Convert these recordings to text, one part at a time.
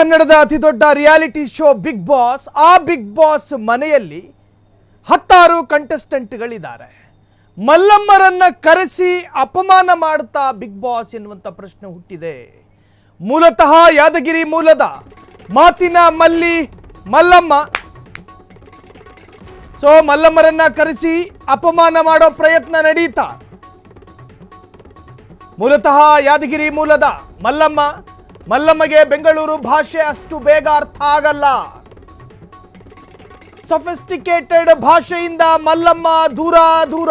ಕನ್ನಡದ ಅತಿ ದೊಡ್ಡ ರಿಯಾಲಿಟಿ ಶೋ ಬಿಗ್ ಬಾಸ್, ಆ ಬಿಗ್ ಬಾಸ್ ಮನೆಯಲ್ಲಿ ಹತ್ತಾರು ಕಂಟೆಸ್ಟೆಂಟ್ಗಳಿದ್ದಾರೆ ಮಲ್ಲಮ್ಮರನ್ನ ಕರೆಸಿ ಅಪಮಾನ ಮಾಡುತ್ತಾ ಬಿಗ್ ಬಾಸ್ ಎನ್ನುವಂಥ ಪ್ರಶ್ನೆ ಹುಟ್ಟಿದೆ. ಮೂಲತಃ ಯಾದಗಿರಿ ಮೂಲದ ಮಾತಿನ ಮಲ್ಲಿ ಮಲ್ಲಮ್ಮ. ಸೊ ಮಲ್ಲಮ್ಮರನ್ನ ಕರೆಸಿ ಅಪಮಾನ ಮಾಡೋ ಪ್ರಯತ್ನ ನಡೀತಾ. ಮೂಲತಃ ಯಾದಗಿರಿ ಮೂಲದ ಮಲ್ಲಮ್ಮ ಮಲ್ಲಮ್ಮಗೆ ಬೆಂಗಳೂರು ಭಾಷೆ ಅಷ್ಟು ಬೇಗ ಅರ್ಥ ಆಗಲ್ಲ. ಸಫಿಸ್ಟಿಕೇಟೆಡ್ ಭಾಷೆಯಿಂದ ಮಲ್ಲಮ್ಮ ದೂರ ದೂರ.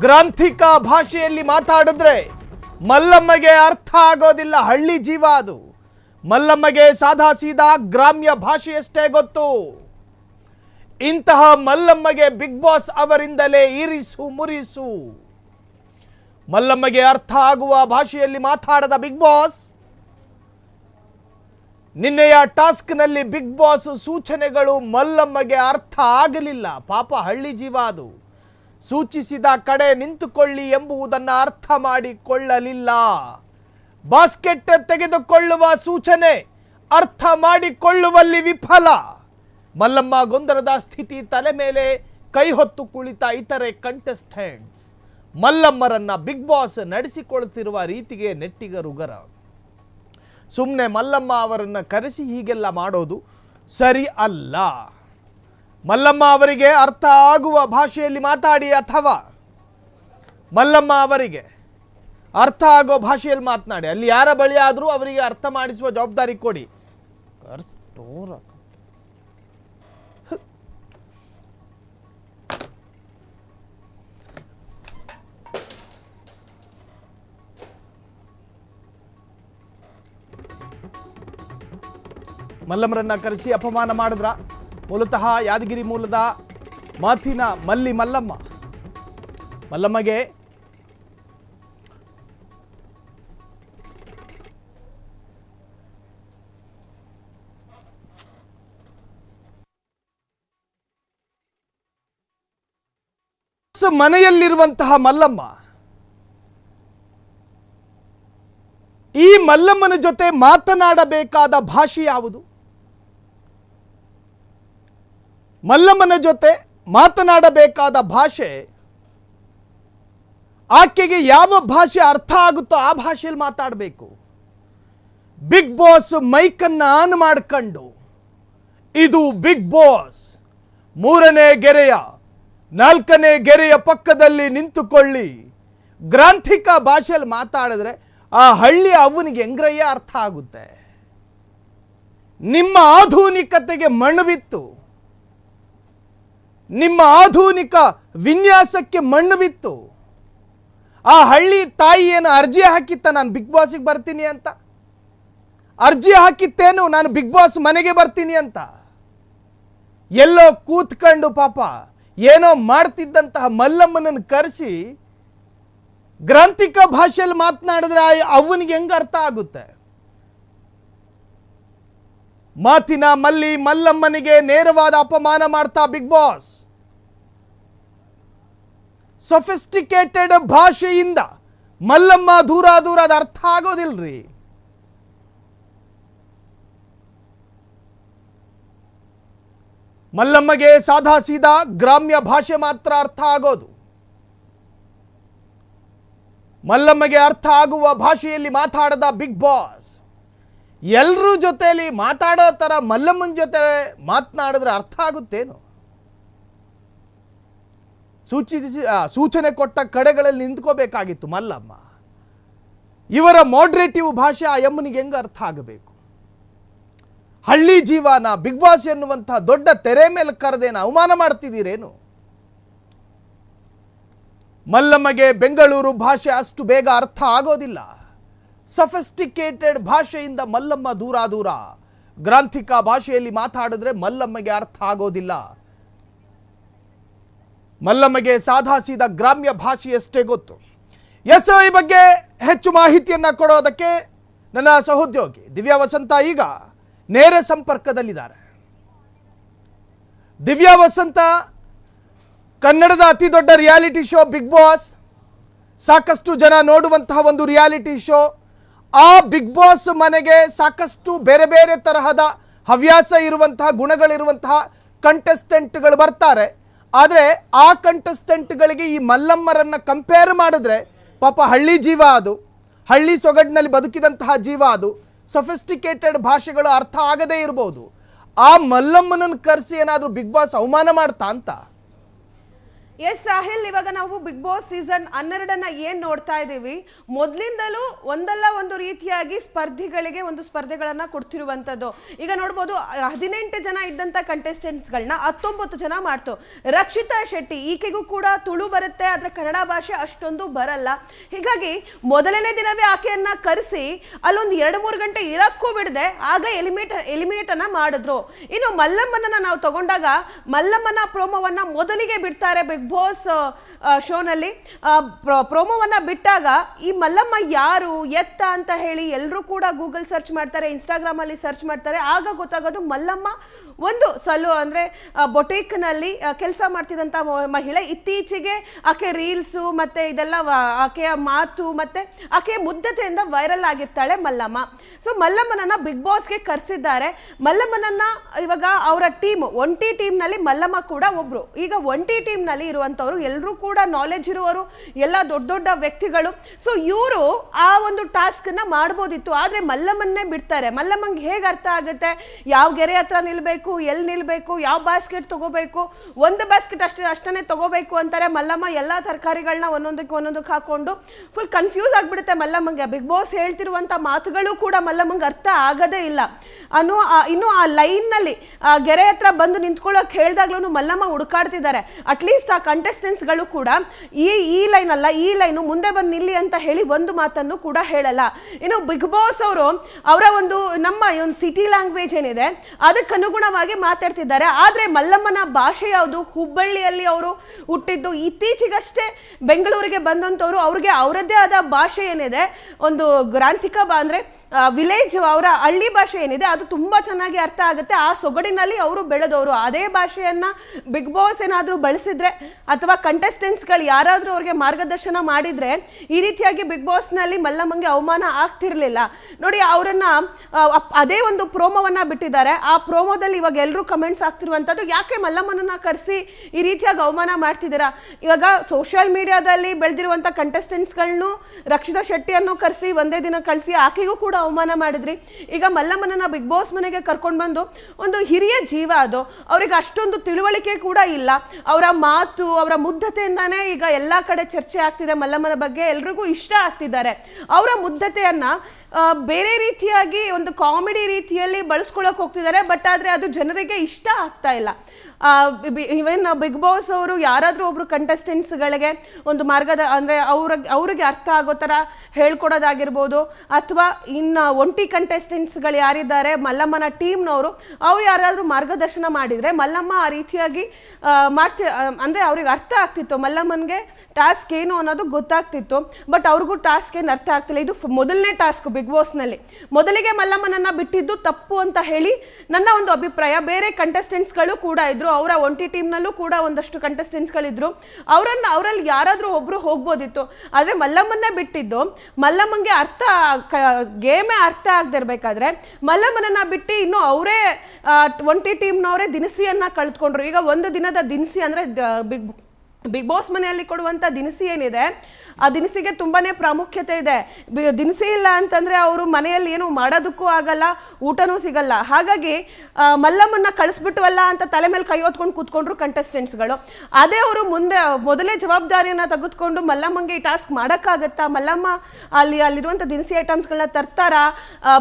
ಗ್ರಾಂಥಿಕ ಭಾಷೆಯಲ್ಲಿ ಮಾತಾಡಿದ್ರೆ ಮಲ್ಲಮ್ಮಗೆ ಅರ್ಥ ಆಗೋದಿಲ್ಲ, ಹಳ್ಳಿ ಜೀವ ಅದು. ಮಲ್ಲಮ್ಮಗೆ ಸಾದಾ ಸೀದಾ ಗ್ರಾಮ್ಯ ಭಾಷೆಯಷ್ಟೇ ಗೊತ್ತು. ಇಂತಹ ಮಲ್ಲಮ್ಮಗೆ ಬಿಗ್ ಬಾಸ್ ಅವರಿಂದಲೇ ಇರಿಸು, ಮುರಿಸು. ಮಲ್ಲಮ್ಮಗೆ ಅರ್ಥ ಆಗುವ ಭಾಷೆಯಲ್ಲಿ ಮಾತಾಡದ ಬಿಗ್ ಬಾಸ್ ನಿನ್ನೆಯ ಟಾಸ್ಕ್ನಲ್ಲಿ ಬಿಗ್ ಬಾಸ್ ಸೂಚನೆಗಳು ಮಲ್ಲಮ್ಮಗೆ ಅರ್ಥ ಆಗಲಿಲ್ಲ. ಪಾಪ ಹಳ್ಳಿ ಜೀವ ಅದು. ಸೂಚಿಸಿದ ಕಡೆ ನಿಂತುಕೊಳ್ಳಿ ಎಂಬುದನ್ನು ಅರ್ಥ ಮಾಡಿಕೊಳ್ಳಲಿಲ್ಲ. ಬಾಸ್ಕೆಟ್ ತೆಗೆದುಕೊಳ್ಳುವ ಸೂಚನೆ ಅರ್ಥ ಮಾಡಿಕೊಳ್ಳುವಲ್ಲಿ ವಿಫಲ. ಮಲ್ಲಮ್ಮ ಗೊಂದಲದ ಸ್ಥಿತಿ ತಲೆ ಮೇಲೆ ಕೈ ಹೊತ್ತು ಕುಳಿತ ಇತರೆ ಕಂಟೆಸ್ಟೆಂಟ್ಸ್ ಮಲ್ಲಮ್ಮರನ್ನ ಬಿಗ್ ಬಾಸ್ ನಡೆಸಿಕೊಳ್ತಿರುವ ರೀತಿಗೆ ನೆಟ್ಟಿಗರುಗರ ಸುಮ್ಮನೆ ಮಲ್ಲಮ್ಮ ಅವರನ್ನು ಕರೆಸಿ ಹೀಗೆಲ್ಲ ಮಾಡೋದು ಸರಿ ಅಲ್ಲ. ಮಲ್ಲಮ್ಮ ಅವರಿಗೆ ಅರ್ಥ ಆಗುವ ಭಾಷೆಯಲ್ಲಿ ಮಾತಾಡಿ ಅಥವಾ? ಮಲ್ಲಮ್ಮ ಅವರಿಗೆ ಅರ್ಥ ಆಗೋ ಭಾಷೆಯಲ್ಲಿ ಮಾತನಾಡಿ. ಅಲ್ಲಿ ಯಾರ ಬಳಿ ಆದರೂ ಅವರಿಗೆ ಅರ್ಥ ಮಾಡಿಸುವ ಜವಾಬ್ದಾರಿ ಕೊಡಿ. ಮಲ್ಲಮ್ಮರನ್ನ ಕರೆಸಿ ಅಪಮಾನ ಮಾಡಿದ್ರ? ಮೂಲತಃ ಯಾದಗಿರಿ ಮೂಲದ ಮಾತಿನ ಮಲ್ಲಿ ಮಲ್ಲಮ್ಮ. ಮಲ್ಲಮ್ಮಗೆ ಮನೆಯಲ್ಲಿರುವಂತಹ ಮಲ್ಲಮ್ಮ. ಈ ಮಲ್ಲಮ್ಮನ ಜೊತೆ ಮಾತನಾಡಬೇಕಾದ ಭಾಷೆ ಯಾವುದು? ಮಲ್ಲಮ್ಮನ ಜೊತೆ ಮಾತನಾಡಬೇಕಾದ ಭಾಷೆ, ಆಕೆಗೆ ಯಾವ ಭಾಷೆ ಅರ್ಥ ಆಗುತ್ತೋ ಆ ಭಾಷೆಯಲ್ಲಿ ಮಾತಾಡಬೇಕು. ಬಿಗ್ ಬಾಸ್ ಮೈಕನ್ನು ಆನ್ ಮಾಡ್ಕೊಂಡು, ಇದು ಬಿಗ್ ಬಾಸ್ ಮೂರನೇ ಗೆರೆಯ, ನಾಲ್ಕನೇ ಗೆರೆಯ ಪಕ್ಕದಲ್ಲಿ ನಿಂತುಕೊಳ್ಳಿ. ಗ್ರಾಂಥಿಕ ಭಾಷೆಯಲ್ಲಿ ಮಾತಾಡಿದ್ರೆ ಆ ಹಳ್ಳಿ ಅವನಿಗೆ ಹೆಂಗ್ರಯ್ಯ ಅರ್ಥ ಆಗುತ್ತೆ. ನಿಮ್ಮ ಆಧುನಿಕತೆಗೆ ಮಣ್ಣು ಬಿತ್ತು. ನಿಮ್ಮ ಆಧುನಿಕ ವಿನ್ಯಾಸಕ್ಕೆ ಮಣ್ಣು ಬಿತ್ತು. ಆ ಹಳ್ಳಿ ತಾಯಿ ಏನು ಅರ್ಜಿ ಹಾಕಿತ್ತ ನಾನು ಬಿಗ್ ಬಾಸಿಗೆ ಬರ್ತೀನಿ ಅಂತ? ಅರ್ಜಿ ಹಾಕಿತ್ತೇನು ನಾನು ಬಿಗ್ ಬಾಸ್ ಮನೆಗೆ ಬರ್ತೀನಿ ಅಂತ? ಎಲ್ಲೋ ಕೂತ್ಕೊಂಡು ಪಾಪ ಏನೋ ಮಾಡ್ತಿದ್ದಂತಹ ಮಲ್ಲಮ್ಮನನ್ನು ಕರೆಸಿ ಗ್ರಾಂಥಿಕ ಭಾಷೆಯಲ್ಲಿ ಮಾತನಾಡಿದ್ರೆ ಅವನಿಗೆ ಹೆಂಗೆ ಅರ್ಥ ಆಗುತ್ತೆ? ಮಾತಿನ ಮಲ್ಲಿ ಮಲ್ಲಮ್ಮನಿಗೆ ನೇರವಾದ ಅಪಮಾನ ಮಾಡ್ತಾ ಬಿಗ್ ಬಾಸ್ ಸೊಫಿಸ್ಟಿಕೇಟೆಡ್ ಭಾಷೆಯಿಂದ ಮಲ್ಲಮ್ಮ ದೂರ ದೂರ ಅದು ಅರ್ಥ ಆಗೋದಿಲ್ರಿ. ಮಲ್ಲಮ್ಮಗೆ ಸಾಧಾ ಸೀದಾ ಗ್ರಾಮ್ಯ ಭಾಷೆ ಮಾತ್ರ ಅರ್ಥ ಆಗೋದು. ಮಲ್ಲಮ್ಮಗೆ ಅರ್ಥ ಆಗುವ ಭಾಷೆಯಲ್ಲಿ ಮಾತಾಡದ ಬಿಗ್ ಬಾಸ್ ಎಲ್ಲರೂ ಜೊತೆಯಲ್ಲಿ ಮಾತಾಡೋ ಥರ ಮಲ್ಲಮ್ಮನ ಜೊತೆ ಮಾತನಾಡಿದ್ರೆ ಅರ್ಥ ಆಗುತ್ತೇನು? ಸೂಚಿಸಿ ಸೂಚನೆ ಕೊಟ್ಟ ಕಡೆಗಳಲ್ಲಿ ನಿಂತ್ಕೋಬೇಕಾಗಿತ್ತು ಮಲ್ಲಮ್ಮ. ಇವರ ಮಾಡ್ರೇಟಿವ್ ಭಾಷೆ ಆ ಯಮ್ಮನಿಗೆ ಹೆಂಗೆ ಅರ್ಥ ಆಗಬೇಕು? ಹಳ್ಳಿ ಜೀವನ, ಬಿಗ್ ಬಾಸ್ ಎನ್ನುವಂತಹ ದೊಡ್ಡ ತೆರೆ ಮೇಲೆ ಕರೆದೇನು ಅವಮಾನ ಮಾಡ್ತಿದ್ದೀರೇನು? ಮಲ್ಲಮ್ಮಗೆ ಬೆಂಗಳೂರು ಭಾಷೆ ಅಷ್ಟು ಬೇಗ ಅರ್ಥ ಆಗೋದಿಲ್ಲ. ಸಫಿಸ್ಟಿಕೇಟೆಡ್ ಭಾಷೆಯಿಂದ ಮಲ್ಲಮ್ಮ ದೂರ ದೂರ ಗ್ರಾಂಥಿಕ ಭಾಷೆಯಲ್ಲಿ ಮಾತಾಡಿದ್ರೆ ಮಲ್ಲಮ್ಮಗೆ ಅರ್ಥ ಆಗೋದಿಲ್ಲ. ಮಲ್ಲಮ್ಮಗೆ ಸೀದಾ ಗ್ರಾಮ್ಯ ಭಾಷೆಯಷ್ಟೇ ಗೊತ್ತು. ಎಸ್ ಈ ಬಗ್ಗೆ ಹೆಚ್ಚು ಮಾಹಿತಿಯನ್ನ ಕೊಡೋದಕ್ಕೆ ನನ್ನ ಸಹೋದ್ಯೋಗಿ ದಿವ್ಯಾ ವಸಂತ ಈಗ ನೇರ ಸಂಪರ್ಕದಲ್ಲಿದ್ದಾರೆ. ದಿವ್ಯಾ ವಸಂತ ಕನ್ನಡದ ಅತಿ ದೊಡ್ಡ ರಿಯಾಲಿಟಿ ಶೋ ಬಿಗ್ ಬಾಸ್. ಸಾಕಷ್ಟು ಜನ ನೋಡುವಂತಹ ಒಂದು ರಿಯಾಲಿಟಿ ಶೋ. ಆ ಬಿಗ್ ಬಾಸ್ ಮನೆಗೆ ಸಾಕಷ್ಟು ಬೇರೆ ಬೇರೆ ತರಹದ ಹವ್ಯಾಸ ಇರುವಂತಹ, ಗುಣಗಳಿರುವಂತಹ ಕಂಟೆಸ್ಟೆಂಟ್ಗಳು ಬರ್ತಾರೆ. ಆದರೆ ಆ ಕಂಟೆಸ್ಟೆಂಟ್ಗಳಿಗೆ ಈ ಮಲ್ಲಮ್ಮರನ್ನು ಕಂಪೇರ್ ಮಾಡಿದ್ರೆ ಪಾಪ ಹಳ್ಳಿ ಜೀವ ಅದು. ಹಳ್ಳಿ ಸೊಗಡಿನಲ್ಲಿ ಬದುಕಿದಂತಹ ಜೀವ ಅದು. ಸೊಫಿಸ್ಟಿಕೇಟೆಡ್ ಭಾಷೆಗಳು ಅರ್ಥ ಆಗದೇ ಇರಬಹುದು ಆ ಮಲ್ಲಮ್ಮನನ್ನು ಕರೆಸಿ ಏನಾದರೂ ಬಿಗ್ ಬಾಸ್ ಅವಮಾನ ಮಾಡ್ತಾ ಅಂತ? ಎಸ್ ಸಾಹಿಲ್, ಇವಾಗ ನಾವು ಬಿಗ್ ಬಾಸ್ ಸೀಸನ್ ಹನ್ನೆರಡನ್ನ ಏನ್ ನೋಡ್ತಾ ಇದ್ದೀವಿ ಮೊದ್ಲಿಂದಲೂ ಒಂದಲ್ಲ ಒಂದು ರೀತಿಯಾಗಿ ಸ್ಪರ್ಧಿಗಳಿಗೆ ಒಂದು ಸ್ಪರ್ಧೆಗಳನ್ನ ಕೊಡ್ತಿರುವಂತದ್ದು. ಈಗ ನೋಡ್ಬೋದು, ಹದಿನೆಂಟು ಜನ ಇದ್ದಂತ ಕಂಟೆಸ್ಟೆಂಟ್ಸ್ಗಳನ್ನ ಹತ್ತೊಂಬತ್ತು ಜನ ಮಾಡ್ತು. ರಕ್ಷಿತಾ ಶೆಟ್ಟಿ, ಈಕೆಗೂ ಕೂಡ ತುಳು ಬರುತ್ತೆ, ಆದ್ರೆ ಕನ್ನಡ ಭಾಷೆ ಅಷ್ಟೊಂದು ಬರಲ್ಲ. ಹೀಗಾಗಿ ಮೊದಲನೇ ದಿನವೇ ಆಕೆಯನ್ನ ಕರೆಸಿ, ಅಲ್ಲೊಂದು ಎರಡು ಮೂರು ಗಂಟೆ ಇರಕ್ಕೂ ಬಿಡದೆ, ಆಗ ಎಲಿಮಿನೇಟ್ ಎಲಿಮಿನೇಟ್ ಅನ್ನ ಮಾಡಿದ್ರು. ಇನ್ನು ಮಲ್ಲಮ್ಮನನ್ನ ನಾವು ತಗೊಂಡಾಗ ಮಲ್ಲಮ್ಮನ ಪ್ರೋಮೋವನ್ನ ಮೊದಲಿಗೆ ಬಿಡ್ತಾರೆ ಬಿಗ್ ಬಾಸ್ ಶೋನಲ್ಲಿ ಪ್ರೋಮೋವನ್ನ ಬಿಟ್ಟಾಗ ಈ ಮಲ್ಲಮ್ಮ ಯಾರು, ಎತ್ತ ಅಂತ ಹೇಳಿ ಎಲ್ಲರೂ ಕೂಡ ಗೂಗಲ್ ಸರ್ಚ್ ಮಾಡ್ತಾರೆ ಇನ್ಸ್ಟಾಗ್ರಾಮ್ ಅಲ್ಲಿ ಸರ್ಚ್ ಮಾಡ್ತಾರೆ. ಆಗ ಗೊತ್ತಾಗೋದು ಮಲ್ಲಮ್ಮ ಒಂದು ಸಲು ಅಂದ್ರೆ ಬೊಟೇಕ್ನಲ್ಲಿ ಕೆಲಸ ಮಾಡ್ತಿದಂತ ಮಹಿಳೆ. ಇತ್ತೀಚೆಗೆ ಆಕೆ ರೀಲ್ಸು ಮತ್ತೆ ಇದೆಲ್ಲ ಆಕೆಯ ಮಾತು ಮತ್ತೆ ಆಕೆಯ ಮುದ್ದತೆಯಿಂದ ವೈರಲ್ ಆಗಿರ್ತಾಳೆ ಮಲ್ಲಮ್ಮ. ಸೊ ಮಲ್ಲಮ್ಮನನ್ನ ಬಿಗ್ ಬಾಸ್ಗೆ ಕರೆಸಿದ್ದಾರೆ. ಮಲ್ಲಮ್ಮನನ್ನ ಇವಾಗ ಅವರ ಟೀಮ್ ಒಂಟಿ ಟೀಮ್ನಲ್ಲಿ ಮಲ್ಲಮ್ಮ ಕೂಡ ಒಬ್ರು. ಈಗ ಒಂಟಿ ಟೀಮ್ನಲ್ಲಿ ಇರುವಂತವ್ರು ಎಲ್ಲರೂ ಕೂಡ ನಾಲೆಜ್ ಇರುವವರು, ಎಲ್ಲ ದೊಡ್ಡ ದೊಡ್ಡ ವ್ಯಕ್ತಿಗಳು. ಸೊ ಇವರು ಆ ಒಂದು ಟಾಸ್ಕ್ನ ಮಾಡ್ಬೋದಿತ್ತು. ಆದ್ರೆ ಮಲ್ಲಮ್ಮನ್ನೇ ಬಿಡ್ತಾರೆ. ಮಲ್ಲಮ್ಮಂಗೆ ಹೇಗೆ ಅರ್ಥ ಆಗುತ್ತೆ? ಯಾವ ಗೆರೆ ಹತ್ರ ನಿಲ್ಬೇಕು ಎಲ್ಲಿ ನಿಲ್ಬೇಕು, ಯಾವ ಬಾಸ್ಕೆಟ್ ತಗೋಬೇಕು? ಒಂದು ಬಾಸ್ಕೆಟ್ ಅಷ್ಟೇ, ಅಷ್ಟನ್ನೇ ತಗೋಬೇಕು ಅಂತಾರೆ. ಮಲ್ಲಮ್ಮ ಎಲ್ಲ ತರಕಾರಿಗಳನ್ನ ಒಂದೊಂದಕ್ಕೆ ಒಂದೊಂದಕ್ಕೆ ಹಾಕೊಂಡು ಫುಲ್ ಕನ್ಫ್ಯೂಸ್ ಆಗಿಬಿಡುತ್ತೆ ಮಲ್ಲಮ್ಮಂಗೆ. ಬಿಗ್ ಬಾಸ್ ಹೇಳ್ತಿರುವಂಥ ಮಾತುಗಳು ಕೂಡ ಮಲ್ಲಮ್ಮಂಗೆ ಅರ್ಥ ಆಗದೇ ಇಲ್ಲ. ಅನ್ನೋ ಇನ್ನು ಆ ಲೈನ್ನಲ್ಲಿ, ಆ ಗೆರೆ ಹತ್ರ ಬಂದು ನಿಂತ್ಕೊಳ್ಳೋಕೆ ಹೇಳ್ದಾಗ್ಲೂ ಮಲ್ಲಮ್ಮ ಹುಡುಕಾಡ್ತಿದ್ದಾರೆ. ಅಟ್ಲೀಸ್ಟ್ contestants ಗಳು ಕೂಡ ಈ ಈ ಲೈನ್ ಅಲ್ಲ, ಈ ಲೈನು ಮುಂದೆ ಬಂದು ನಿಲ್ಲಿ ಅಂತ ಹೇಳಿ ಒಂದು ಮಾತನ್ನು ಕೂಡ ಹೇಳಲ್ಲ. ಇನ್ನು ಬಿಗ್ ಬಾಸ್ ಅವರು ಅವರ ಒಂದು ನಮ್ಮ ಒಂದು ಸಿಟಿ ಲ್ಯಾಂಗ್ವೇಜ್ ಏನಿದೆ, ಅದಕ್ಕೆ ಅನುಗುಣವಾಗಿ ಮಾತಾಡ್ತಿದ್ದಾರೆ. ಆದರೆ ಮಲ್ಲಮ್ಮನ ಭಾಷೆ ಯಾವುದು? ಹುಬ್ಬಳ್ಳಿಯಲ್ಲಿ ಅವರು ಹುಟ್ಟಿದ್ದು. ಇತ್ತೀಚೆಗಷ್ಟೇ ಬೆಂಗಳೂರಿಗೆ ಬಂದಂಥವ್ರು ಅವ್ರಿಗೆ ಅವರದ್ದೇ ಆದ ಭಾಷೆ ಏನಿದೆ, ಒಂದು ಗ್ರಾಂಥಿಕ ಬಾ ಅಂದ್ರೆ ವಿಲೇಜ್ ಅವರ ಹಳ್ಳಿ ಭಾಷೆ ಏನಿದೆ, ಅದು ತುಂಬಾ ಚೆನ್ನಾಗಿ ಅರ್ಥ ಆಗುತ್ತೆ. ಆ ಸೊಗಡಿನಲ್ಲಿ ಅವರು ಬೆಳೆದವರು. ಅದೇ ಭಾಷೆಯನ್ನು ಬಿಗ್ ಬಾಸ್ ಏನಾದರೂ ಬಳಸಿದ್ರೆ ಅಥವಾ ಕಂಟೆಸ್ಟೆಂಟ್ಸ್ಗಳು ಯಾರಾದರೂ ಅವ್ರಿಗೆ ಮಾರ್ಗದರ್ಶನ ಮಾಡಿದ್ರೆ ಈ ರೀತಿಯಾಗಿ ಬಿಗ್ ಬಾಸ್ನಲ್ಲಿ ಮಲ್ಲಮ್ಮಂಗೆ ಅವಮಾನ ಆಗ್ತಿರ್ಲಿಲ್ಲ. ನೋಡಿ, ಅವರನ್ನ ಅದೇ ಒಂದು ಪ್ರೋಮೋವನ್ನ ಬಿಟ್ಟಿದ್ದಾರೆ. ಆ ಪ್ರೋಮೋದಲ್ಲಿ ಇವಾಗ ಎಲ್ಲರೂ ಕಮೆಂಟ್ಸ್ ಆಗ್ತಿರುವಂಥದ್ದು ಯಾಕೆ ಮಲ್ಲಮ್ಮನನ್ನ ಕರೆಸಿ ಈ ರೀತಿಯಾಗಿ ಅವಮಾನ ಮಾಡ್ತಿದ್ದೀರಾ? ಇವಾಗ ಸೋಷಿಯಲ್ ಮೀಡಿಯಾದಲ್ಲಿ ಬೆಳೆದಿರುವಂಥ ಕಂಟೆಸ್ಟೆಂಟ್ಸ್ಗಳನ್ನು ರಕ್ಷಿತಾ ಶೆಟ್ಟಿಯನ್ನು ಕರೆಸಿ ಒಂದೇ ದಿನ ಕಳಿಸಿ ಆಕೆಗೂ ಕೂಡ ಅವಮಾನ ಮಾಡಿದ್ರಿ. ಈಗ ಮಲ್ಲಮ್ಮನನ್ನ ಬಿಗ್ ಬಾಸ್ ಮನೆಗೆ ಕರ್ಕೊಂಡು ಬಂದು ಒಂದು ಹಿರಿಯ ಜೀವ ಅದು. ಅವ್ರಿಗೆ ಅಷ್ಟೊಂದು ತಿಳುವಳಿಕೆ ಕೂಡ ಇಲ್ಲ. ಅವರ ಮಾತು ಅವರ ಮುಗ್ಧತೆಯಿಂದಾನೇ ಈಗ ಎಲ್ಲ ಕಡೆ ಚರ್ಚೆ ಆಗ್ತಿದೆ ಮಲ್ಲಮ್ಮನ ಬಗ್ಗೆ. ಎಲ್ರಿಗೂ ಇಷ್ಟ ಆಗ್ತಿದ್ದಾರೆ. ಅವರ ಮುಗ್ಧತೆಯನ್ನ ಬೇರೆ ರೀತಿಯಾಗಿ ಒಂದು ಕಾಮಿಡಿ ರೀತಿಯಲ್ಲಿ ಬಳಸ್ಕೊಳಕ್ ಹೋಗ್ತಿದ್ದಾರೆ, ಬಟ್ ಆದ್ರೆ ಅದು ಜನರಿಗೆ ಇಷ್ಟ ಆಗ್ತಾ ಇಲ್ಲ. ಇವನ್ ಬಿಗ್ ಬಾಸ್ ಅವರು ಯಾರಾದರೂ ಒಬ್ರು ಕಂಟೆಸ್ಟೆಂಟ್ಸ್ಗಳಿಗೆ ಒಂದು ಮಾರ್ಗದ, ಅಂದರೆ ಅವ್ರ, ಅವ್ರಿಗೆ ಅರ್ಥ ಆಗೋ ಥರ ಹೇಳ್ಕೊಡೋದಾಗಿರ್ಬೋದು, ಅಥವಾ ಇನ್ನು ಒಂಟಿ ಕಂಟೆಸ್ಟೆಂಟ್ಸ್ಗಳು ಯಾರಿದ್ದಾರೆ, ಮಲ್ಲಮ್ಮನ ಟೀಮ್ನವರು ಅವ್ರು ಯಾರಾದರೂ ಮಾರ್ಗದರ್ಶನ ಮಾಡಿದರೆ ಮಲ್ಲಮ್ಮ ಆ ರೀತಿಯಾಗಿ ಮಾಡ್ತಿ ಅಂದ್ರೆ ಅವ್ರಿಗೆ ಅರ್ಥ ಆಗ್ತಿತ್ತು. ಮಲ್ಲಮ್ಮನ್ಗೆ ಟಾಸ್ಕ್ ಏನು ಅನ್ನೋದು ಗೊತ್ತಾಗ್ತಿತ್ತು ಬಟ್ ಅವ್ರಿಗೂ ಟಾಸ್ಕ್ ಏನು ಅರ್ಥ ಆಗ್ತಿಲ್ಲ. ಇದು ಮೊದಲನೇ ಟಾಸ್ಕ್ ಬಿಗ್ ಬಾಸ್ನಲ್ಲಿ ಮೊದಲಿಗೆ ಮಲ್ಲಮ್ಮನನ್ನ ಬಿಟ್ಟಿದ್ದು ತಪ್ಪು ಅಂತ ಹೇಳಿ ನನ್ನ ಒಂದು ಅಭಿಪ್ರಾಯ. ಬೇರೆ ಕಂಟೆಸ್ಟೆಂಟ್ಸ್ಗಳು ಕೂಡ ಇದ್ರು, ಅವರ ಒಂಟಿ ಟೀಮ್ನಲ್ಲೂ ಕೂಡ ಒಂದಷ್ಟು ಕಂಟೆಸ್ಟೆಂಟ್ಸ್ಗಳಿದ್ರು ಅವರನ್ನು, ಅವರಲ್ಲಿ ಯಾರಾದರೂ ಒಬ್ಬರು ಹೋಗ್ಬೋದಿತ್ತು. ಆದರೆ ಮಲ್ಲಮ್ಮನ್ನೇ ಬಿಟ್ಟಿದ್ದು ಮಲ್ಲಮ್ಮಂಗೆ ಅರ್ಥ ಗೇಮೇ ಅರ್ಥ ಆಗದೆ ಇರಬೇಕಾದ್ರೆ, ಮಲ್ಲಮ್ಮನನ್ನ ಬಿಟ್ಟು ಇನ್ನು ಅವರೇ ಒಂಟಿ ಟೀಮ್ನವರೇ ದಿನಸಿಯನ್ನ ಕಳೆದುಕೊಂಡ್ರು. ಈಗ ಒಂದು ದಿನದ ದಿನಸಿ ಅಂದರೆ ಬಿಗ್ ಬಿಗ್ ಬಾಸ್ ಮನೆಯಲ್ಲಿ ಕೊಡುವಂಥ ದಿನಸಿ ಏನಿದೆ? ಆ ದಿನಸಿಗೆ ತುಂಬಾನೇ ಪ್ರಾಮುಖ್ಯತೆ ಇದೆ. ದಿನಸಿ ಇಲ್ಲ ಅಂತಂದ್ರೆ ಅವರು ಮನೆಯಲ್ಲಿ ಏನು ಮಾಡೋದಕ್ಕೂ ಆಗಲ್ಲ, ಊಟನೂ ಸಿಗಲ್ಲ. ಹಾಗಾಗಿ ಮಲ್ಲಮ್ಮನ್ನ ಕಳಿಸ್ಬಿಟ್ವಲ್ಲ ಅಂತ ತಲೆ ಮೇಲೆ ಕೈ ಹೊತ್ಕೊಂಡು ಕೂತ್ಕೊಂಡ್ರು ಕಂಟೆಸ್ಟೆಂಟ್ಸ್ಗಳು ಅದೇ ಅವರು ಮುಂದೆ, ಮೊದಲೇ ಜವಾಬ್ದಾರಿಯನ್ನ ತೆಗೆದುಕೊಂಡು ಮಲ್ಲಮ್ಮಂಗೆ ಈ ಟಾಸ್ಕ್ ಮಾಡೋಕ್ಕಾಗತ್ತಾ? ಮಲ್ಲಮ್ಮ, ಅಲ್ಲಿ ಅಲ್ಲಿರುವಂಥ ದಿನಸಿ ಐಟಮ್ಸ್ಗಳನ್ನ ತರ್ತಾರಾ?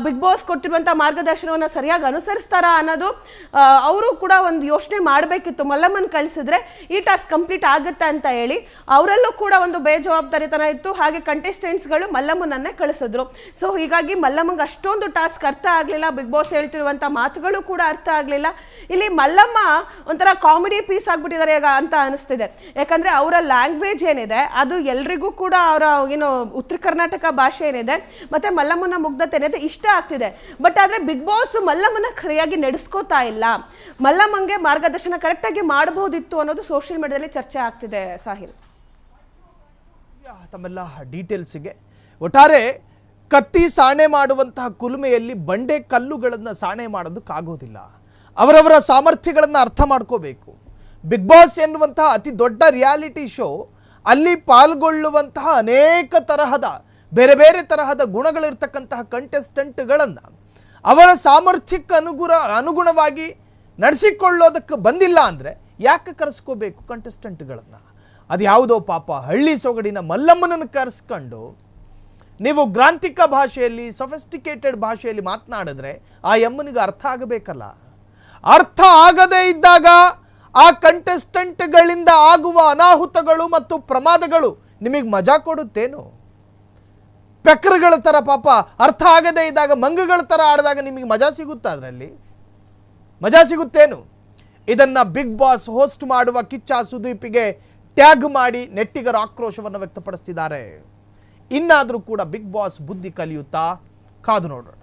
ಬಿಗ್ ಬಾಸ್ ಕೊಟ್ಟಿರುವಂಥ ಮಾರ್ಗದರ್ಶನವನ್ನು ಸರಿಯಾಗಿ ಅನುಸರಿಸ್ತಾರಾ ಅನ್ನೋದು ಅವರು ಕೂಡ ಒಂದು ಯೋಚನೆ ಮಾಡಬೇಕಿತ್ತು. ಮಲ್ಲಮ್ಮನ ಕಳಿಸಿದ್ರೆ ಈ ಟಾಸ್ಕ್ ಕಂಪ್ಲೀಟ್ ಆಗುತ್ತೆ ಅಂತ ಹೇಳಿ, ಅವರಲ್ಲೂ ಕೂಡ ಒಂದು ಬೇಜವಾಬ್ದಾರಿತನ ಇತ್ತು. ಹಾಗೆ ಕಂಟೆಸ್ಟೆಂಟ್ಸ್ಗಳು ಮಲ್ಲಮ್ಮನನ್ನೇ ಕಳಿಸಿದ್ರು. ಸೊ ಹೀಗಾಗಿ ಮಲ್ಲಮ್ಮಗೆ ಅಷ್ಟೊಂದು ಟಾಸ್ಕ್ ಅರ್ಥ ಆಗಲಿಲ್ಲ. ಬಿಗ್ ಬಾಸ್ ಹೇಳ್ತಿರುವಂಥ ಮಾತುಗಳು ಕೂಡ ಅರ್ಥ ಆಗಲಿಲ್ಲ. ಇಲ್ಲಿ ಮಲ್ಲಮ್ಮ ಒಂಥರ ಕಾಮಿಡಿ ಪೀಸ್ ಆಗಿಬಿಟ್ಟಿದ್ದಾರೆ ಈಗ ಅಂತ ಅನಿಸ್ತಿದೆ. ಯಾಕಂದರೆ ಅವರ ಲ್ಯಾಂಗ್ವೇಜ್ ಏನಿದೆ, ಅದು ಎಲ್ರಿಗೂ ಕೂಡ ಅವರ, ಏನು, ಉತ್ತರ ಕರ್ನಾಟಕ ಭಾಷೆ ಏನಿದೆ, ಮತ್ತು ಮಲ್ಲಮ್ಮನ ಮುಗ್ಧತೆ ಏನಿದೆ ಇಷ್ಟ ಆಗ್ತಿದೆ. ಬಟ್ ಆದರೆ ಬಿಗ್ ಬಾಸ್ ಮಲ್ಲಮ್ಮನ ಸರಿಯಾಗಿ ನಡೆಸ್ಕೋತಾ ಇಲ್ಲ. ಮಲ್ಲಮ್ಮಂಗೆ ಮಾರ್ಗದರ್ಶನ ಕರೆಕ್ಟಾಗಿ ಮಾಡಬಹುದಿತ್ತು ಅನ್ನೋದು ಸೋಷಿಯಲ್ ಮೀಡಿಯಾದಲ್ಲಿ ಚರ್ಚೆ ಆಗ್ತಿದೆ, ಸಾಹಿಲ್. ತಮ್ಮೆಲ್ಲ ಡೀಟೇಲ್ಸಿಗೆ. ಒಟ್ಟಾರೆ ಕತ್ತಿ ಸಾಣೆ ಮಾಡುವಂತಹ ಕುಲುಮೆಯಲ್ಲಿ ಬಂಡೆ ಕಲ್ಲುಗಳನ್ನು ಸಾಣೆ ಮಾಡೋದಕ್ಕಾಗೋದಿಲ್ಲ ಅವರವರ ಸಾಮರ್ಥ್ಯಗಳನ್ನು ಅರ್ಥ ಮಾಡ್ಕೋಬೇಕು. ಬಿಗ್ ಬಾಸ್ ಎನ್ನುವಂತಹ ಅತಿ ದೊಡ್ಡ ರಿಯಾಲಿಟಿ ಶೋ ಅಲ್ಲಿ ಪಾಲ್ಗೊಳ್ಳುವಂತಹ ಅನೇಕ ತರಹದ, ಬೇರೆ ಬೇರೆ ತರಹದ ಗುಣಗಳಿರ್ತಕ್ಕಂತಹ ಕಂಟೆಸ್ಟೆಂಟ್ಗಳನ್ನು ಅವರ ಸಾಮರ್ಥ್ಯಕ್ಕೆ ಅನುಗುಣ ಅನುಗುಣವಾಗಿ ನಡೆಸಿಕೊಳ್ಳೋದಕ್ಕೆ ಬಂದಿಲ್ಲ ಅಂದರೆ ಯಾಕೆ ಕರೆಸ್ಕೋಬೇಕು ಕಂಟೆಸ್ಟೆಂಟ್ಗಳನ್ನು? ಅದು ಯಾವುದೋ ಪಾಪ, ಹಳ್ಳಿ ಸೊಗಡಿನ ಮಲ್ಲಮ್ಮನನ್ನು ಕರೆಸ್ಕೊಂಡು ನೀವು ಗ್ರಾಂಥಿಕ ಭಾಷೆಯಲ್ಲಿ ಸೊಫೆಸ್ಟಿಕೇಟೆಡ್ ಭಾಷೆಯಲ್ಲಿ ಮಾತನಾಡಿದ್ರೆ ಆ ಎಮ್ಮನಿಗೆ ಅರ್ಥ ಆಗಬೇಕಲ್ಲ. ಅರ್ಥ ಆಗದೇ ಇದ್ದಾಗ ಆ ಕಂಟೆಸ್ಟೆಂಟ್ಗಳಿಂದ ಆಗುವ ಅನಾಹುತಗಳು ಮತ್ತು ಪ್ರಮಾದಗಳು ನಿಮಗೆ ಮಜಾ ಕೊಡುತ್ತೇನು? ಪೆಕ್ರಗಳ ಥರ ಪಾಪ ಅರ್ಥ ಆಗದೇ ಇದ್ದಾಗ, ಮಂಗಗಳ ಥರ ಆಡಿದಾಗ ನಿಮಗೆ ಮಜಾ ಸಿಗುತ್ತಾ ಅದರಲ್ಲಿ? ಮಜಾ ಸಿಗುತ್ತೇನು? ಇದನ್ನು ಬಿಗ್ ಬಾಸ್ ಹೋಸ್ಟ್ ಮಾಡುವ ಕಿಚ್ಚ ಸುದೀಪಿಗೆ ಟ್ಯಾಗ್ ಮಾಡಿ ನೆಟ್ಟಿಗರ ಆಕ್ರೋಶವನ್ನು ವ್ಯಕ್ತಪಡಿಸ್ತಿದ್ದಾರೆ. ಇನ್ನಾದರೂ ಕೂಡ ಬಿಗ್ ಬಾಸ್ ಬುದ್ಧಿ ಕಲಿಯುತ್ತಾ? ಕಾದು ನೋಡೋಣ.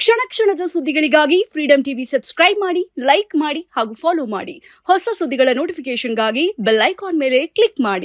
ಕ್ಷಣ ಕ್ಷಣದ ಸುದ್ದಿಗಳಿಗಾಗಿ ಫ್ರೀಡಂ ಟಿವಿ ಸಬ್ಸ್ಕ್ರೈಬ್ ಮಾಡಿ ಲೈಕ್ ಮಾಡಿ ಹಾಗೂ ಫಾಲೋ ಮಾಡಿ. ಹೊಸ ಸುದ್ದಿಗಳ ನೋಟಿಫಿಕೇಶನ್ಗಾಗಿ ಬೆಲ್ ಐಕಾನ್ ಮೇಲೆ ಕ್ಲಿಕ್ ಮಾಡಿ.